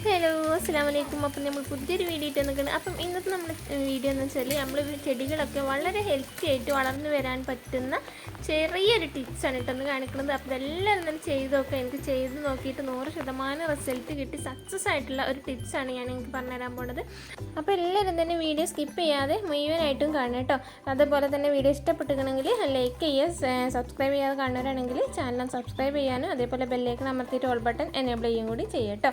Hello അസ്സാം വലൈക്കും അപ്പം നമ്മൾ പുതിയൊരു വീഡിയോ ഇട്ട് നിൽക്കുന്നത് അപ്പം ഇന്നത്തെ നമ്മൾ വീഡിയോ എന്ന് വെച്ചാൽ നമ്മൾ ചെടികളൊക്കെ വളരെ ഹെൽത്തി ആയിട്ട് വളർന്നു വരാൻ പറ്റുന്ന ചെറിയൊരു ടിപ്സാണ് ഇട്ടെന്ന് കാണിക്കുന്നത്. അപ്പോൾ ഇതെല്ലാം തന്നെ ചെയ്ത് നോക്കുക എനിക്ക് ചെയ്ത് നോക്കിയിട്ട് നൂറ് ശതമാനം റിസൾട്ട് കിട്ടി. സക്സസ് ആയിട്ടുള്ള ഒരു ടിപ്സാണ് ഞാൻ നിങ്ങൾക്ക് പറഞ്ഞുതരാൻ പോണത്. അപ്പോൾ എല്ലാവരും തന്നെ വീഡിയോ സ്കിപ്പ് ചെയ്യാതെ മുഴുവനായിട്ടും കാണുക കേട്ടോ. അതേപോലെ തന്നെ വീഡിയോ ഇഷ്ടപ്പെട്ടിട്ടുണ്ടെങ്കിൽ ലൈക്ക് ചെയ്യുക സബ്സ്ക്രൈബ് ചെയ്യാതെ കാണുന്നവരാണെങ്കിൽ ചാനൽ സബ്സ്ക്രൈബ് ചെയ്യാനും അതേപോലെ ബെല്ലേക്കൺ അമർത്തിയിട്ട് ഓൾ ബട്ടൺ എനേബിൾ ചെയ്യുകയും കൂടി ചെയ്യാം കേട്ടോ.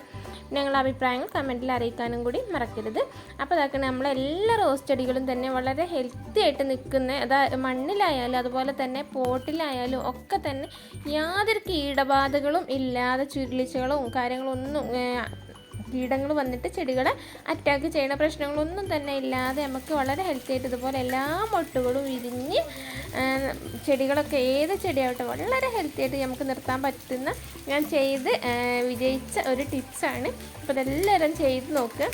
ഞങ്ങളുടെ അഭിപ്രായങ്ങൾ കമന്റിൽ അറിയിക്കാനും കൂടി മറക്കരുത്. അപ്പോൾ അതൊക്കെ നമ്മളെല്ലാ റോസ് ചെടികളും തന്നെ വളരെ ഹെൽത്തി ആയിട്ട് നിൽക്കുന്ന അതാ മണ്ണിലായാലും അതുപോലെ തന്നെ പോട്ടിലായാലും ഒക്കെ തന്നെ യാതൊരു കീടബാധകളും ഇല്ലാതെ ചുരുളിച്ചകളും കാര്യങ്ങളും ഒന്നും കീടങ്ങൾ വന്നിട്ട് ചെടികളെ അറ്റാക്ക് ചെയ്യുന്ന പ്രശ്നങ്ങളൊന്നും തന്നെ ഇല്ലാതെ നമുക്ക് വളരെ ഹെൽത്തി ആയിട്ട് ഇതുപോലെ എല്ലാ മൊട്ടുകളും വിരിഞ്ഞ് ചെടികളൊക്കെ ഏത് ചെടിയാവട്ടെ വളരെ ഹെൽത്തി ആയിട്ട് നമുക്ക് നിർത്താൻ പറ്റുന്ന ഞാൻ ചെയ്ത് വിജയിച്ച ഒരു ടിപ്സാണ് അപ്പോൾ ഇതെല്ലാവരും ചെയ്ത് നോക്കുക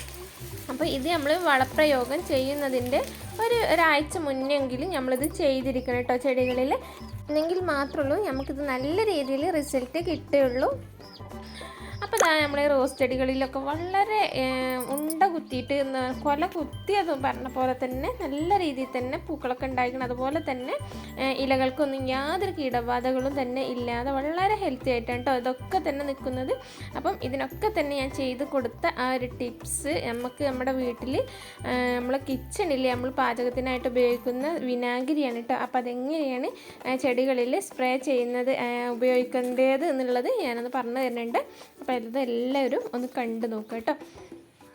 അപ്പോൾ ഇത് നമ്മൾ വളപ്രയോഗം ചെയ്യുന്നതിന്റെ ഒരു ഒരാഴ്ച മുന്നെങ്കിലും നമ്മളിത് ചെയ്തിരിക്കണം കേട്ടോ ചെടികളിൽ. എന്നെങ്കിൽ മാത്രമുള്ളൂ നമുക്കിത് നല്ല രീതിയിൽ റിസൾട്ട് കിട്ടുകയുള്ളൂ. അപ്പോൾ ഞാൻ നമ്മളെ റോസ് ചെടികളിലൊക്കെ വളരെ ഉണ്ട കുത്തിയിട്ട് കൊല കുത്തിയത് പറഞ്ഞ പോലെ തന്നെ നല്ല രീതിയിൽ തന്നെ പൂക്കളൊക്കെ ഉണ്ടായിരിക്കണം. അതുപോലെ തന്നെ ഇലകൾക്കൊന്നും യാതൊരു കീടബാധകളും തന്നെ ഇല്ലാതെ വളരെ ഹെൽത്തി ആയിട്ടാണ് കേട്ടോ ഇതൊക്കെ തന്നെ നിൽക്കുന്നത്. അപ്പം ഇതിനൊക്കെ തന്നെ ഞാൻ ചെയ്ത് കൊടുത്ത ആ ഒരു ടിപ്സ് നമുക്ക് നമ്മുടെ വീട്ടിൽ നമ്മൾ കിച്ചണിൽ നമ്മൾ പാചകത്തിനായിട്ട് ഉപയോഗിക്കുന്ന വിനാഗിരിയാണ് കേട്ടോ അപ്പോൾ അതെങ്ങനെയാണ് ചെടികളിൽ സ്പ്രേ ചെയ്യുന്നത് ഉപയോഗിക്കേണ്ടത് എന്നുള്ളത് ഞാനൊന്ന് പറഞ്ഞു തരുന്നുണ്ട് അപ്പോൾ ഇതെല്ലാവരും ഒന്ന് കണ്ടു നോക്കുക കേട്ടോ.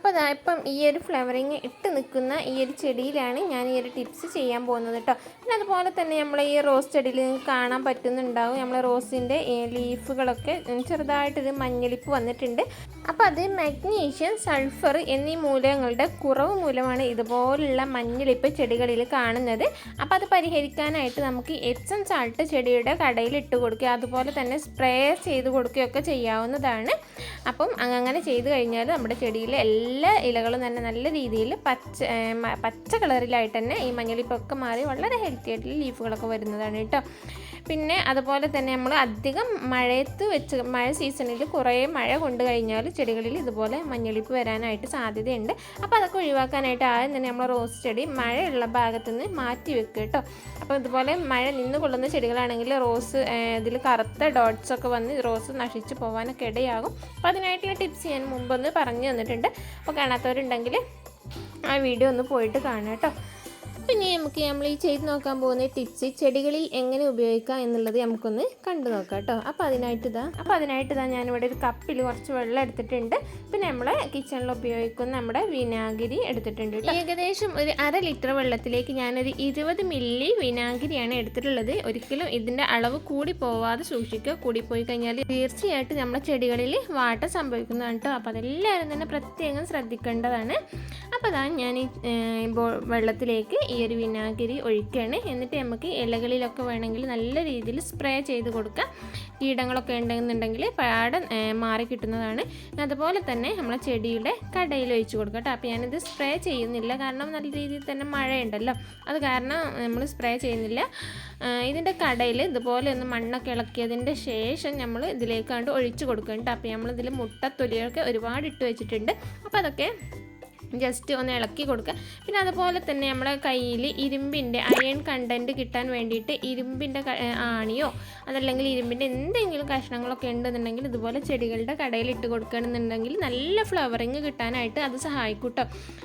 അപ്പോൾ അതാ ഇപ്പം ഈ ഒരു ഫ്ലവറിങ് ഇട്ട് നിൽക്കുന്ന ഈ ഒരു ചെടിയിലാണ് ഞാൻ ഈ ഒരു ടിപ്സ് ചെയ്യാൻ പോകുന്നത് കേട്ടോ. പിന്നെ അതുപോലെ തന്നെ നമ്മൾ ഈ റോസ് ചെടിയിൽ കാണാൻ പറ്റുന്നുണ്ടാവും. നമ്മൾ റോസിന്റെ ലീഫുകളൊക്കെ ചെറുതായിട്ടൊരു മഞ്ഞളിപ്പ് വന്നിട്ടുണ്ട്. അപ്പോൾ അത് മഗ്നീഷ്യം സൾഫർ എന്നീ മൂലങ്ങളുടെ കുറവ് മൂലമാണ് ഇതുപോലുള്ള മഞ്ഞളിപ്പ് ചെടികളിൽ കാണുന്നത്. അപ്പോൾ അത് പരിഹരിക്കാനായിട്ട് നമുക്ക് എച്ചം സാൾട്ട് ചെടിയുടെ കടയിൽ ഇട്ട് കൊടുക്കുക അതുപോലെ തന്നെ സ്പ്രേ ചെയ്ത് കൊടുക്കുകയൊക്കെ ചെയ്യാവുന്നതാണ്. അപ്പം അങ്ങനെ ചെയ്ത് കഴിഞ്ഞാൽ നമ്മുടെ ചെടിയിലെ എല്ലാ ഇലകളും തന്നെ നല്ല രീതിയിൽ പച്ച പച്ച കളറിലായിട്ട് തന്നെ ഈ മഞ്ഞളിപ്പൊക്കെ മാറി വളരെ ഹെൽത്തി ആയിട്ടുള്ള ലീഫുകളൊക്കെ വരുന്നതാണ് കേട്ടോ. പിന്നെ അതുപോലെ തന്നെ നമ്മൾ അധികം മഴയത്ത് വെച്ച് മഴ സീസണിൽ കുറേ മഴ കൊണ്ടു കഴിഞ്ഞാൽ ചെടികളിൽ ഇതുപോലെ മഞ്ഞളിപ്പ് വരാനായിട്ട് സാധ്യതയുണ്ട്. അപ്പോൾ അതൊക്കെ ഒഴിവാക്കാനായിട്ട് ആദ്യം തന്നെ നമ്മൾ റോസ് ചെടി മഴയുള്ള ഭാഗത്ത് നിന്ന് മാറ്റി വെക്കുക കേട്ടോ. അപ്പോൾ ഇതുപോലെ മഴ നിന്ന് കൊള്ളുന്ന ചെടികളാണെങ്കിൽ റോസ് ഇതിൽ കറുത്ത ഡോട്ട്സ് ഒക്കെ വന്ന് റോസ് നശിച്ചു പോകാനൊക്കെ ഇടയാകും. അപ്പോൾ അതിനായിട്ടുള്ള ടിപ്സ് ഞാൻ മുമ്പൊന്ന് പറഞ്ഞു തന്നിട്ടുണ്ട്. അപ്പോൾ കാണാത്തവരുണ്ടെങ്കിൽ ആ വീഡിയോ ഒന്ന് പോയിട്ട് കാണാം കേട്ടോ. പിന്നെ നമുക്ക് നമ്മൾ ഈ ചെയ്ത് നോക്കാൻ പോകുന്ന ടിപ്സ് ചെടികളിൽ എങ്ങനെ ഉപയോഗിക്കാം എന്നുള്ളത് നമുക്കൊന്ന് കണ്ടു നോക്കാം കേട്ടോ. അപ്പോൾ അതിനായിട്ട് ഇതാ. അപ്പോൾ അതിനായിട്ട് ഇതാ ഞാനിവിടെ ഒരു കപ്പിൽ കുറച്ച് വെള്ളം എടുത്തിട്ടുണ്ട്. പിന്നെ നമ്മൾ കിച്ചണിൽ ഉപയോഗിക്കുന്ന നമ്മുടെ വിനാഗിരി എടുത്തിട്ടുണ്ട്. ഏകദേശം ഒരു അര ലിറ്റർ വെള്ളത്തിലേക്ക് ഞാനൊരു ഇരുപത് മില്ലി വിനാഗിരിയാണ് എടുത്തിട്ടുള്ളത്. ഒരിക്കലും ഇതിന്റെ അളവ് കൂടി പോവാതെ സൂക്ഷിക്കുക. കൂടിപ്പോയി കഴിഞ്ഞാൽ തീർച്ചയായിട്ടും നമ്മുടെ ചെടികളിൽ വാട്ട സംഭവിക്കുന്നതാണ് കേട്ടോ. അപ്പോൾ അതെല്ലാവരും തന്നെ പ്രത്യേകം ശ്രദ്ധിക്കേണ്ടതാണ്. അപ്പോൾ അതാ ഞാൻ ഈ വെള്ളത്തിലേക്ക് ഈ ഒരു വിനാഗിരി ഒഴിക്കുകയാണ്. എന്നിട്ട് നമുക്ക് ഇലകളിലൊക്കെ വേണമെങ്കിൽ നല്ല രീതിയിൽ സ്പ്രേ ചെയ്ത് കൊടുക്കാം. കീടങ്ങളൊക്കെ ഉണ്ടെന്നുണ്ടെങ്കിൽ പാടെ മാറി കിട്ടുന്നതാണ്. അതുപോലെ തന്നെ നമ്മളെ ചെടിയുടെ കടയിൽ ഒഴിച്ചു കൊടുക്കാം കേട്ടോ. അപ്പോൾ ഞാനിത് സ്പ്രേ ചെയ്യുന്നില്ല. കാരണം നല്ല രീതിയിൽ തന്നെ മഴയുണ്ടല്ലോ. അത് കാരണം നമ്മൾ സ്പ്രേ ചെയ്യുന്നില്ല. ഇതിന്റെ കടയിൽ ഇതുപോലെ ഒന്ന് മണ്ണൊക്കെ ഇളക്കിയതിന്റെ ശേഷം നമ്മൾ ഇതിലേക്കാണ്ട് കണ്ട് കൊടുക്കും കൊടുക്കുന്നുണ്ട് അപ്പോൾ നമ്മളിതിൽ മുട്ടത്തൊലിയൊക്കെ ഒരുപാട് ഇട്ട് വെച്ചിട്ടുണ്ട്. അപ്പോൾ അതൊക്കെ ജസ്റ്റ് ഒന്ന് ഇളക്കി കൊടുക്കുക. പിന്നെ അതുപോലെ തന്നെ നമ്മുടെ കയ്യിൽ ഇരുമ്പിന്റെ അയൺ കണ്ടന്റ് കിട്ടാൻ വേണ്ടിയിട്ട് ഇരുമ്പിന്റെ ആണിയോ അതല്ലെങ്കിൽ ഇരുമ്പിന്റെ എന്തെങ്കിലും കഷ്ണങ്ങളൊക്കെ ഉണ്ടെന്നുണ്ടെങ്കിൽ ഇതുപോലെ ചെടികളുടെ കടയിൽ ഇട്ട് കൊടുക്കുകയാണെന്നുണ്ടെങ്കിൽ നല്ല ഫ്ലവറിങ് കിട്ടാനായിട്ട് അത് സഹായിക്കൂട്ടോ. കേട്ടോ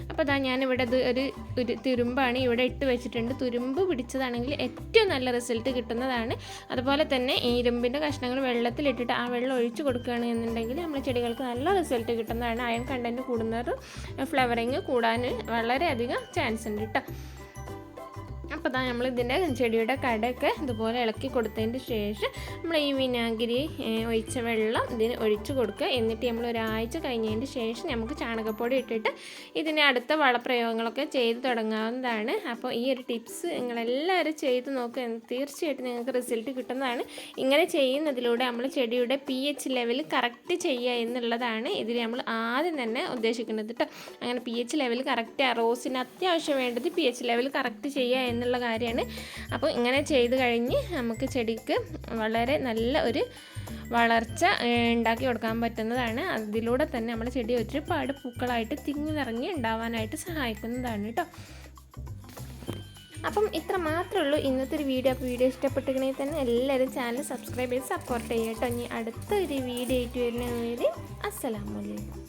അപ്പോൾ അതാ ഞാനിവിടെ ഒരു ഒരു തുരുമ്പാണ് ഇവിടെ ഇട്ട് വെച്ചിട്ടുണ്ട്. തുരുമ്പ് പിടിച്ചതാണെങ്കിൽ ഏറ്റവും നല്ല റിസൾട്ട് കിട്ടുന്നതാണ്. അതുപോലെ തന്നെ ഈ ഇരുമ്പിന്റെ കഷ്ണങ്ങൾ വെള്ളത്തിലിട്ടിട്ട് ആ വെള്ളം ഒഴിച്ച് കൊടുക്കുകയാണെന്നുണ്ടെങ്കിൽ നമ്മുടെ ചെടികൾക്ക് നല്ല റിസൾട്ട് കിട്ടുന്നതാണ്. അയൺ കണ്ടന്റ് കൂടുന്നത് ഫ്ലവറിങ് കൂടാൻ വളരെയധികം ചാൻസ് ഉണ്ട് കേട്ടോ അപ്പോൾ ഇതാ നമ്മൾ ഇതിന്റെ ചെടിയുടെ കടയൊക്കെ ഇതുപോലെ ഇളക്കി കൊടുത്തതിന് ശേഷം നമ്മൾ ഈ വിനാഗിരി ഒഴിച്ച വെള്ളം ഇതിന് ഒഴിച്ച് കൊടുക്കുക. എന്നിട്ട് നമ്മൾ ഒരാഴ്ച കഴിഞ്ഞതിന് ശേഷം നമുക്ക് ചാണകപ്പൊടി ഇട്ടിട്ട് ഇതിനെ അടുത്ത വളപ്രയോഗങ്ങളൊക്കെ ചെയ്ത് തുടങ്ങാവുന്നതാണ്. അപ്പോൾ ഈ ഒരു ടിപ്സ് നിങ്ങളെല്ലാവരും ചെയ്ത് നോക്കുക തീർച്ചയായിട്ടും നിങ്ങൾക്ക് റിസൾട്ട് കിട്ടുന്നതാണ്. ഇങ്ങനെ ചെയ്യുന്നതിലൂടെ നമ്മൾ ചെടിയുടെ പി എച്ച് ലെവൽ കറക്റ്റ് ചെയ്യുക എന്നുള്ളതാണ് ഇതിൽ നമ്മൾ ആദ്യം തന്നെ ഉദ്ദേശിക്കുന്നത് കേട്ടോ അങ്ങനെ പി എച്ച് ലെവൽ കറക്റ്റ് റോസിന് അത്യാവശ്യം വേണ്ടത് പി എച്ച് ലെവൽ കറക്റ്റ് ചെയ്യുക എന്നുള്ള കാര്യമാണ്. അപ്പോൾ ഇങ്ങനെ ചെയ്ത് കഴിഞ്ഞ് നമുക്ക് ചെടിക്ക് വളരെ നല്ല ഒരു വളർച്ച ഉണ്ടാക്കി കൊടുക്കാൻ പറ്റുന്നതാണ്. അതിലൂടെ തന്നെ നമ്മുടെ ചെടി ഒരുപാട് പൂക്കളായിട്ട് തിങ്ങി നിറങ്ങി ഉണ്ടാവാനായിട്ട് സഹായിക്കുന്നതാണ് കേട്ടോ. അപ്പം ഇത്ര മാത്രമേ ഉള്ളൂ ഇന്നത്തെ ഒരു വീഡിയോ. അപ്പോൾ വീഡിയോ ഇഷ്ടപ്പെട്ടിട്ടുണ്ടെങ്കിൽ തന്നെ എല്ലാവരും ചാനൽ സബ്സ്ക്രൈബ് ചെയ്ത് സപ്പോർട്ട് ചെയ്യട്ടോ ഇനി അടുത്ത ഒരു വീഡിയോ ആയിട്ട് വരുന്ന അസ്സലാമു അസ്സലാമലൈക്കും